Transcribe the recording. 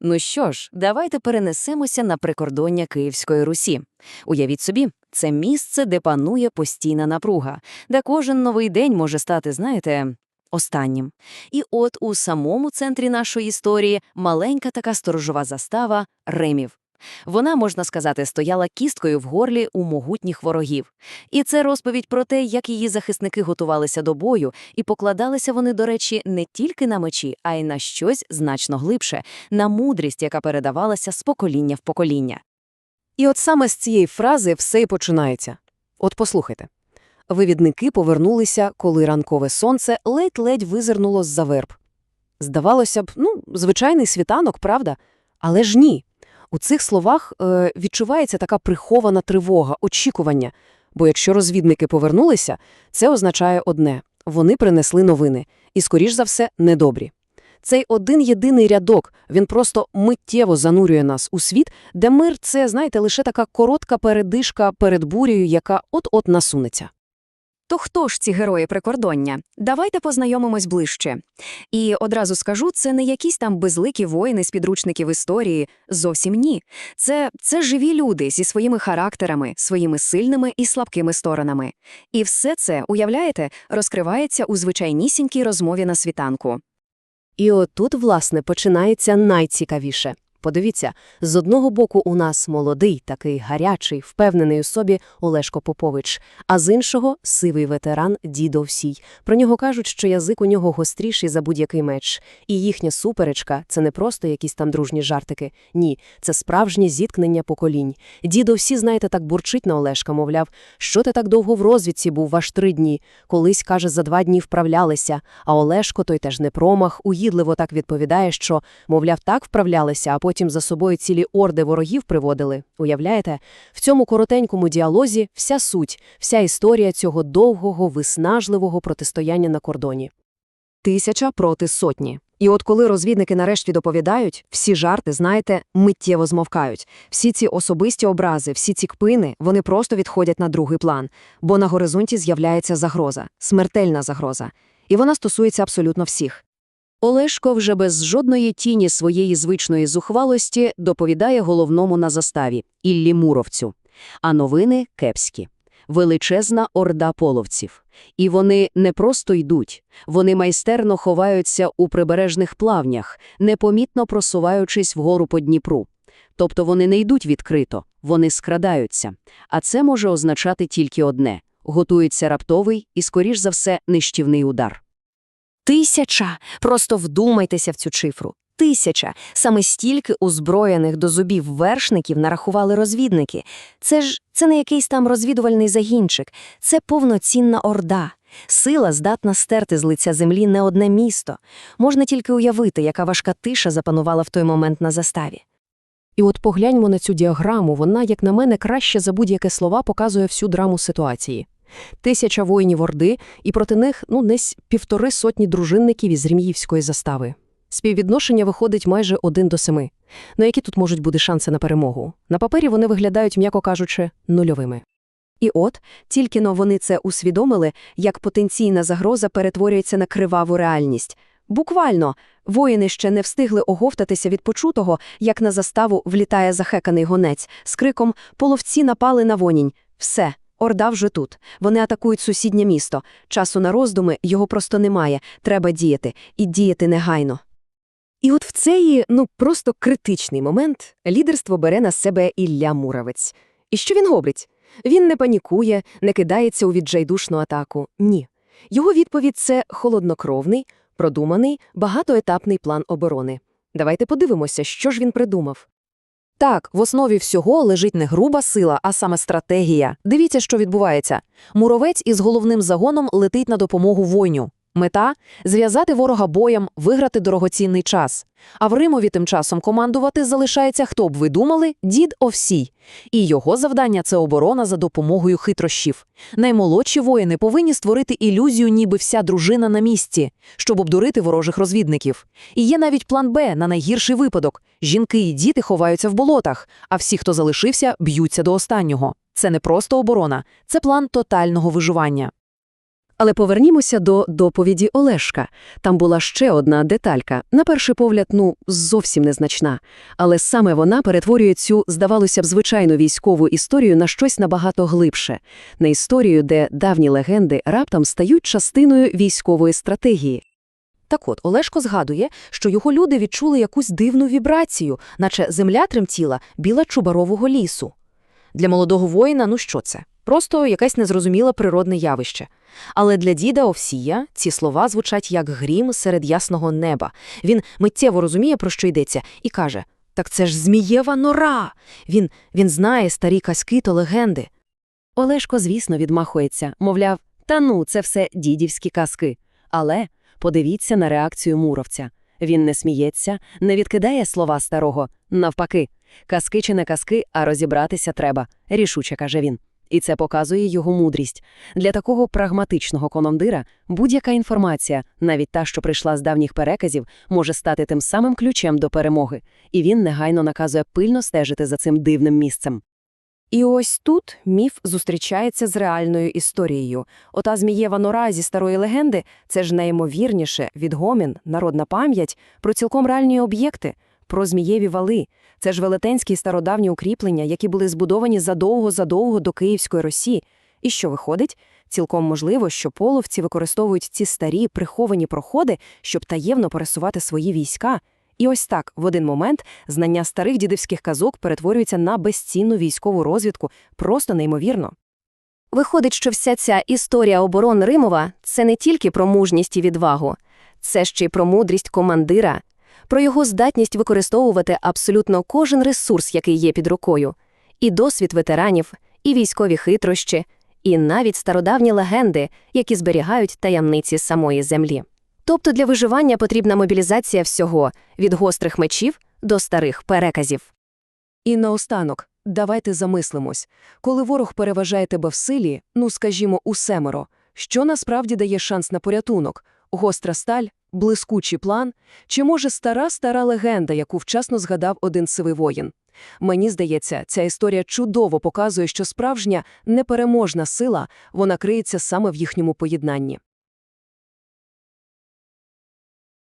Ну що ж, давайте перенесемося на прикордоння Київської Русі. Уявіть собі, це місце, де панує постійна напруга, де кожен новий день може стати, знаєте, останнім. І от у самому центрі нашої історії маленька така сторожова застава Римів. Вона, можна сказати, стояла кісткою в горлі у могутніх ворогів. І це розповідь про те, як її захисники готувалися до бою, і покладалися вони, до речі, не тільки на мечі, а й на щось значно глибше, на мудрість, яка передавалася з покоління в покоління. І от саме з цієї фрази все й починається. От послухайте. Вивідники повернулися, коли ранкове сонце ледь-ледь визирнуло з-за верб. Здавалося б, ну, звичайний світанок, правда? Але ж ні. У цих словах е, відчувається така прихована тривога, очікування. Бо якщо розвідники повернулися, це означає одне – вони принесли новини. І, скоріш за все, недобрі. Цей один єдиний рядок, він просто миттєво занурює нас у світ, де мир – це, знаєте, лише така коротка передишка перед бурею, яка от-от насунеться. То хто ж ці герої прикордоння? Давайте познайомимось ближче. І одразу скажу, це не якісь там безликі воїни з підручників історії, зовсім ні. Це, це живі люди зі своїми характерами, своїми сильними і слабкими сторонами. І все це, уявляєте, розкривається у звичайнісінькій розмові на світанку. І отут, власне, починається найцікавіше. Подивіться, з одного боку у нас молодий, такий гарячий, впевнений у собі Олешко Попович, а з іншого – сивий ветеран Дідо Всій. Про нього кажуть, що язик у нього гостріший за будь-який меч. І їхня суперечка – це не просто якісь там дружні жартики. Ні, це справжнє зіткнення поколінь. Дідо Всі, знаєте, так бурчить на Олешка, мовляв, що ти так довго в розвідці був ваш три дні? Колись, каже, за два дні вправлялися. А Олешко, той теж не промах, угідливо так відповідає, що, мовляв, так вправлялися, а потім за собою цілі орди ворогів приводили. Уявляєте? В цьому коротенькому діалозі вся суть, вся історія цього довгого, виснажливого протистояння на кордоні. Тисяча проти сотні. І от коли розвідники нарешті доповідають, всі жарти, знаєте, миттєво змовкають. Всі ці особисті образи, всі ці кпини, вони просто відходять на другий план, бо на горизонті з'являється загроза, смертельна загроза. І вона стосується абсолютно всіх. Олешко вже без жодної тіні своєї звичної зухвалості доповідає головному на заставі – Іллі Муровцю. А новини кепські. Величезна орда половців. І вони не просто йдуть, вони майстерно ховаються у прибережних плавнях, непомітно просуваючись вгору по Дніпру. Тобто вони не йдуть відкрито, вони скрадаються. А це може означати тільки одне – готується раптовий і, скоріш за все, нищівний удар. Тисяча! Просто вдумайтеся в цю цифру. Тисяча! Саме стільки озброєних до зубів вершників нарахували розвідники. Це ж це не якийсь там розвідувальний загінчик, це повноцінна орда. Сила здатна стерти з лиця землі не одне місто. Можна тільки уявити, яка важка тиша запанувала в той момент на заставі. І от погляньмо на цю діаграму, вона, як на мене, краще за будь-яке слова показує всю драму ситуації. Тисяча воїнів Орди, і проти них, ну, десь півтори сотні дружинників із Рем'ївської застави. Співвідношення виходить майже один до семи. На які тут можуть бути шанси на перемогу? На папері вони виглядають, м'яко кажучи, нульовими. І от, тільки но вони це усвідомили, як потенційна загроза перетворюється на криваву реальність. Буквально, воїни ще не встигли оговтатися від почутого, як на заставу влітає захеканий гонець з криком «Половці напали на вонінь! Все!» Орда вже тут. Вони атакують сусіднє місто. Часу на роздуми його просто немає. Треба діяти. І діяти негайно. І от в цей, ну, просто критичний момент лідерство бере на себе Ілля Муравець. І що він робить? Він не панікує, не кидається у відчайдушну атаку. Ні. Його відповідь – це холоднокровний, продуманий, багатоетапний план оборони. Давайте подивимося, що ж він придумав. Так, в основі всього лежить не груба сила, а саме стратегія. Дивіться, що відбувається. Муровець із головним загоном летить на допомогу войню. Мета – зв'язати ворога боєм, виграти дорогоцінний час. А в Римові тим часом командувати залишається, хто б ви думали, дід Овсій. І його завдання – це оборона за допомогою хитрощів. Наймолодші воїни повинні створити ілюзію, ніби вся дружина на місці, щоб обдурити ворожих розвідників. І є навіть план Б на найгірший випадок. Жінки і діти ховаються в болотах, а всі, хто залишився, б'ються до останнього. Це не просто оборона, це план тотального виживання. Але повернімося до доповіді Олешка. Там була ще одна деталька, на перший погляд, ну, зовсім незначна. Але саме вона перетворює цю, здавалося б, звичайну військову історію на щось набагато глибше. На історію, де давні легенди раптом стають частиною військової стратегії. Так от, Олешко згадує, що його люди відчули якусь дивну вібрацію, наче земля тремтіла біля чубарового лісу. Для молодого воїна, ну що це? Просто якесь незрозуміле природне явище. Але для діда Овсія ці слова звучать як грім серед ясного неба. Він миттєво розуміє, про що йдеться, і каже: Так це ж Змієва нора! Він, він знає старі казки та легенди. Олешко, звісно, відмахується, мовляв, та ну, це все дідівські казки. Але подивіться на реакцію муровця. Він не сміється, не відкидає слова старого. Навпаки, казки чи не казки, а розібратися треба, рішуче каже він. І це показує його мудрість. Для такого прагматичного командира будь-яка інформація, навіть та, що прийшла з давніх переказів, може стати тим самим ключем до перемоги. І він негайно наказує пильно стежити за цим дивним місцем. І ось тут міф зустрічається з реальною історією. Ота Змієва нора зі старої легенди – це ж найімовірніше відгомін, народна пам'ять про цілком реальні об'єкти, про Змієві вали. Це ж велетенські стародавні укріплення, які були збудовані задовго-задовго до Київської Росі. І що виходить? Цілком можливо, що половці використовують ці старі приховані проходи, щоб таємно пересувати свої війська. І ось так, в один момент, знання старих дідівських казок перетворюється на безцінну військову розвідку, просто неймовірно. Виходить, що вся ця історія оборон Римова – це не тільки про мужність і відвагу. Це ще й про мудрість командира, про його здатність використовувати абсолютно кожен ресурс, який є під рукою. І досвід ветеранів, і військові хитрощі, і навіть стародавні легенди, які зберігають таямниці самої землі. Тобто для виживання потрібна мобілізація всього – від гострих мечів до старих переказів. І наостанок, давайте замислимось. Коли ворог переважає тебе в силі, ну, скажімо, у семеро, що насправді дає шанс на порятунок? Гостра сталь? Блискучий план? Чи, може, стара-стара легенда, яку вчасно згадав один сивий воїн? Мені здається, ця історія чудово показує, що справжня, непереможна сила, вона криється саме в їхньому поєднанні.